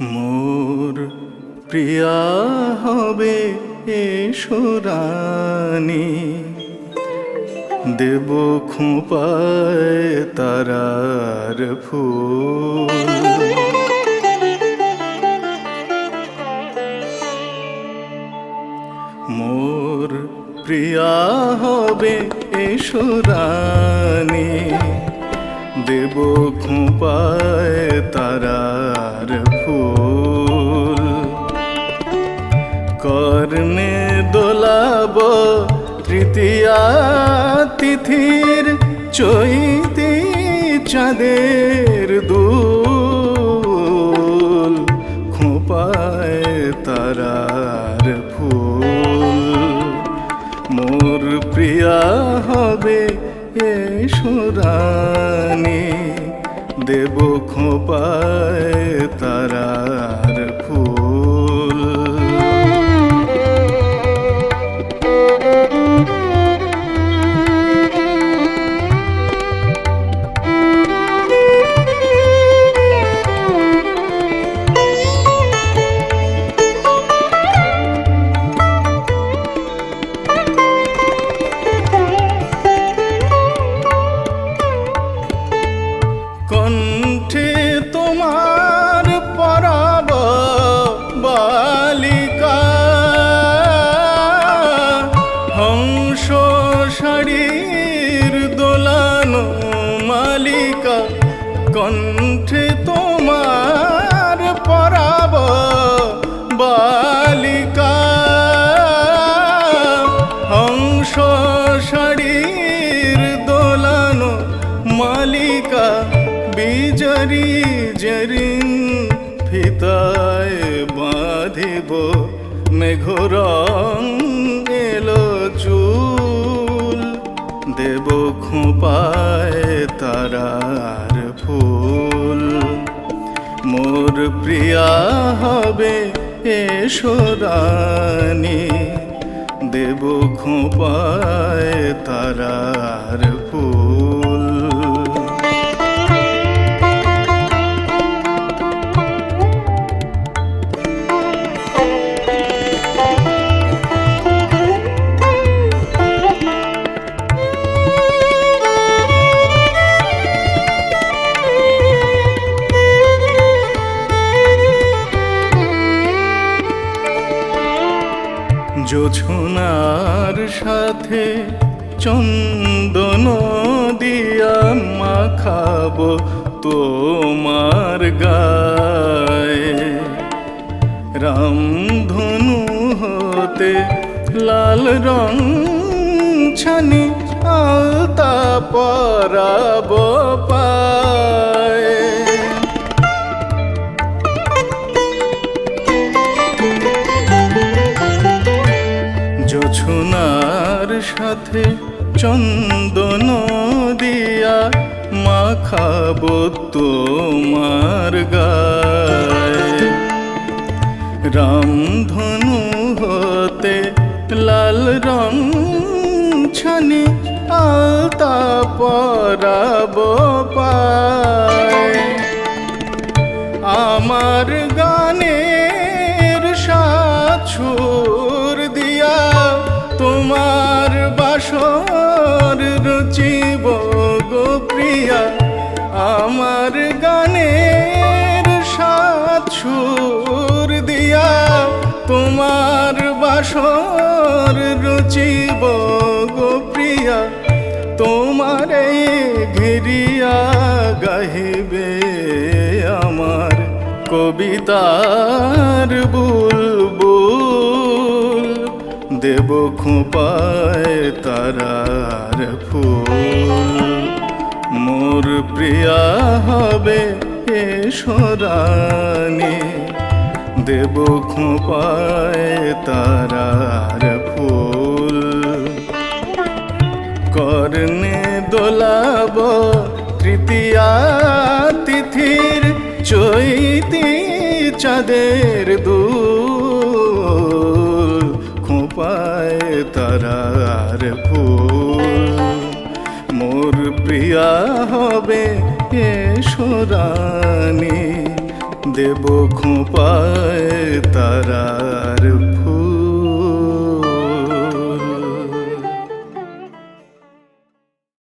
মোর প্রিয়া হবে এসরানি দেব খোঁপায় তারার ফুল। মোর প্রিয়া হবে এসরানি দেব খোঁপায় তৃতীয়া তিথির চৈতি চাঁদের দুল তারার ফুল। মোর প্রিয়া হবে এসরানি দেব খোপায় তারার বিজরি জরিন ফিতায় বাঁধিব, মেঘরং এলো চুল। দেব খোঁপায় তারার ফুল। মোর প্রিয়া হবে এসরানি দেব খোঁপায় জোছনার সাথে চন্দন দিয়া মাখাবো তোমার গায়ে। রামধনু হতে লাল রং ছানি আলতা পরাব পায় জোছনার সাথে চন্দন দিয়া মাখাব তোমার গায়ে। রামধনু হতে লাল রং ছানি আলতা পরাব পায়। বাসর রচিব গো প্রিয়া, তোমারে ঘিরিয়া গাহিবে আমার কবিতার বুলবুল। দেব খোঁপায় তারার ফুল। মোর প্রিয়া হবে এসরানি দেব খোঁপায় তারার ফুল। কর্ণে দোলাব তৃতীয়া তিথির চৈতি চাঁদের দুল। খোঁপায় তারার ফুল। মোর প্রিয়া হবে এসরানি দেব খোঁপায় তারার ফুল।